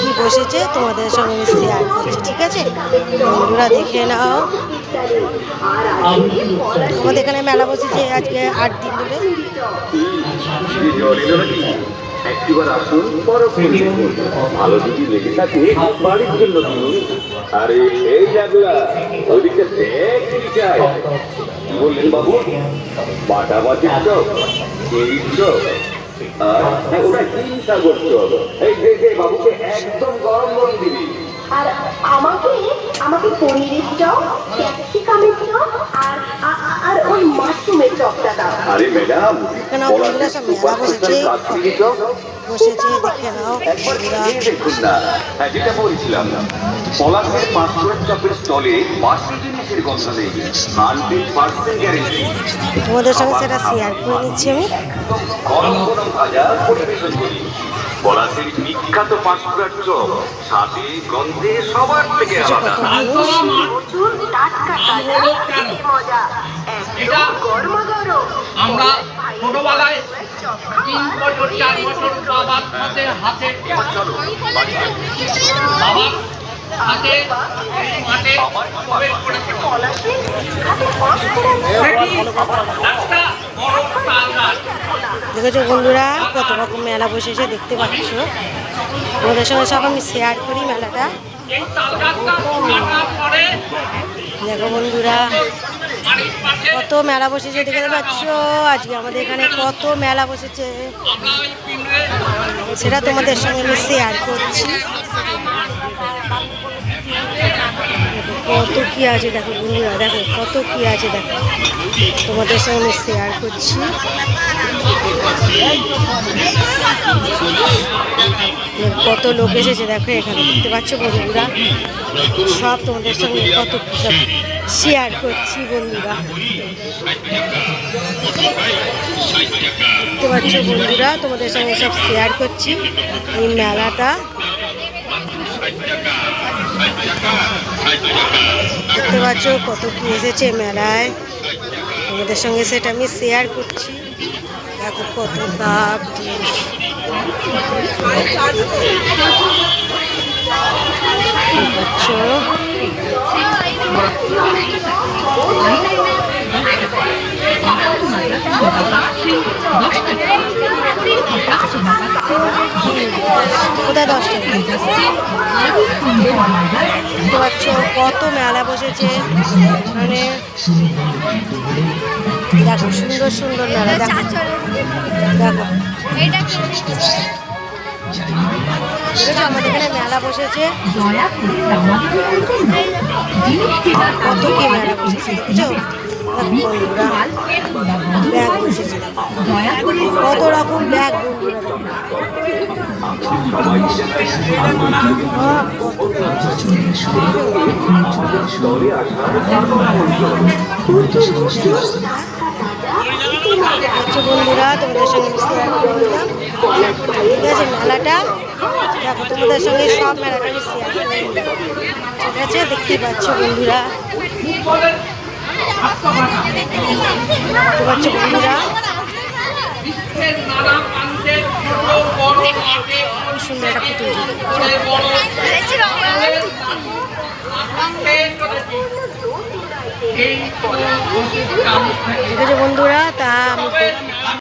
কি বসেছে, তোমাদের সঙ্গে শেয়ার করছি, ঠিক আছে? বন্ধুরা দেখে নাও। আমাদের এখানে মেলা বসেছে আজকে আট দিন ধরে। একটিবার আসুন করে ভালো যদি লেগে থাকে বাড়ির জন্য আরে এই লাগলা ওদিকে দেখ কি চাই কি বললেন বাবু? বাটা মাছের চপ চিংড়ির চপ আর ওটা হিম সাগর চপ এই এই, এই, বাবুকে একদম গরম গরম দিবি। আর আমাকে আমাকে পনিরের চপ ক্যাপসিকামের চপ আর আর ওই দাও আরে ম্যাডাম বসেছে। দেখে নাও একবার দেখুন না হ্যাঁ যেটা বলছিলাম পলাশের পাঁচশোর চপের স্টলে বাসি জিনিসের গন্ধ নেই। হান্ড্রেড পার্সেন্ট গ্যারেন্টি তোমাদের সঙ্গে সেটা শেয়ার করে নিচ্ছি আমি। গরম গরম ভাজা পরিবেশন করি। পলাশের বিখ্যাত পাঁচশোর চপ স্বাদে গন্ধে সবার থেকে আলাদা। প্রচুর টাটকা তাজা খেতে মজা। একদম গরমা গরম আমরা ছোটবেলায় তিন বছর চার বছর বাবার সাথে হাতে বাবার হাতে মাঠে প্রবেশ করেছিল। পলাশে খাতে পাঁচ করে সেটি একটা বড় তাল গাছ দেখেছ বন্ধুরা? কত রকম মেলা বসেছে, দেখতে পাচ্ছ। তোমাদের সঙ্গে সব আমি শেয়ার করি মেলাটা। দেখো বন্ধুরা, কত মেলা বসেছে দেখতে পাচ্ছ। আজকে আমাদের এখানে কত মেলা বসেছে। সেটা তোমাদের সঙ্গে আমি শেয়ার করছি। কত কি আছে দেখো বন্ধুরা, দেখো কত কি আছে দেখো। তোমাদের সঙ্গে শেয়ার করছি। কত লোক এসেছে দেখো এখানে, দেখতে পাচ্ছ বন্ধুরা? সব তোমাদের সঙ্গে কত শেয়ার করছি বন্ধুরা। দেখতে পাচ্ছ বন্ধুরা, তোমাদের সঙ্গে সব শেয়ার করছি এই মেলাটা। দেখতে পাচ্ছ কত কি এসেছে মেলায়। তোমাদের সঙ্গে সেটা আমি শেয়ার করছি। দেখো কত ডিশ কোথায় দশ টাকা? দেখতে পাচ্ছ কত মেলা বসেছে। মানে দেখো সুন্দর সুন্দর মেলা। দেখো। দেখো। আমাদের এখানে মেলা বসেছে। কত কি মেলা বসেছে দেখেছ? দেখো কত রকম ব্যাগ? আচ্ছা বন্ধুরা তোমাদের সঙ্গে ঠিক আছে মেলাটা দেখো তোমাদের সঙ্গে সব মেলাটা আমি ঠিক আছে দেখতে পাচ্ছ বন্ধুরা সুন্দর একটা পুতুল ঠিক বন্ধুরা তা